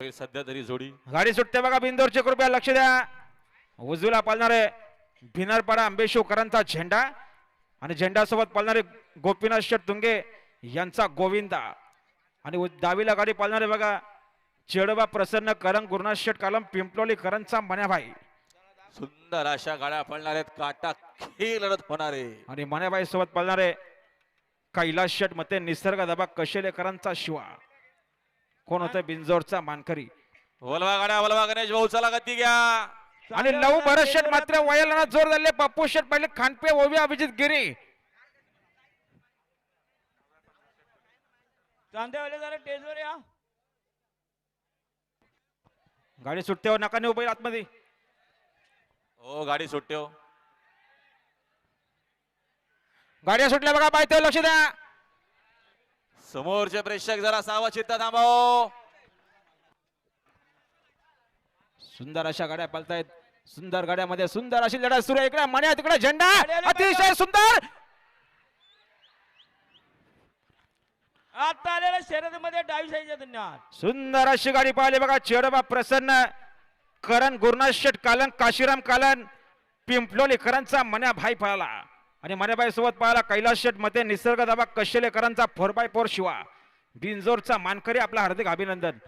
सध्या तरी जोडी. गाडी सुटते बघा बिंदोरचे कृपया लक्ष द्या. उजवीला पालणारे भिनारपाडा आंबेशोकरांचा झेंडा आणि झेंडासोबत पालणारे गोपीनाथ शेठ तुंगे यांचा गोविंदा. आणि डावीला गाडी पालणारे बघा चेडबा प्रसन्न करंग गुरुनाथ शेठ कालम पिंपलोली करंजचा मण्याभाई सुंदर अशा गाड्या पडणार आहेत. काटा खेळ लढत होणार. आहे आणि मण्याबाई सोबत पालणारे कैलास शेठ मते निसर्ग दबा कशेलेकरांचा शिवा. कोण होतं बिंजोरचा मानकरी? वलवा गाड्या वलवा गणेश भाऊ चला गती घ्या. आणि लव भरत मात्र वयाला जोर झाले पप्पू शेठ पहिले खानपे ओवी अभिजित गिरी. कांदेवाले जरा टेजवर या. गाडी सुट्ट्यावर नका नेऊ बैल आतमध्ये. हो गाडी सुट्टे हो. गाड्या सुटल्या बघा पाहिजे लक्ष द्या. समोरचे प्रेक्षक जरा सावा चित्ता थांबाव. सुंदर अशा गाड्या पळतायत सुंदर गाड्यामध्ये सुंदर अशी लढत सुरू आहे. इकडे मण्या तिकडे झेंडा. अतिशय. सुंदर. आता आलेल्या शर्यतीमध्ये डावी साईडच्या धन्यवाद सुंदर अशी गाडी पाहिली बघा. चेडबा प्रसन्न. करण गुरुनाथ शेठ कालन काशीराम कालन पिंपलोलीकरांचा मन्या भाई पळाला. आणि मन्याबाई सोबत कैलास शेठमध्ये निसर्ग दाबा कशेलेकरांचा फोर बाय फोर शिवा. बिंजोरचा मानकरी आपला हार्दिक अभिनंदन.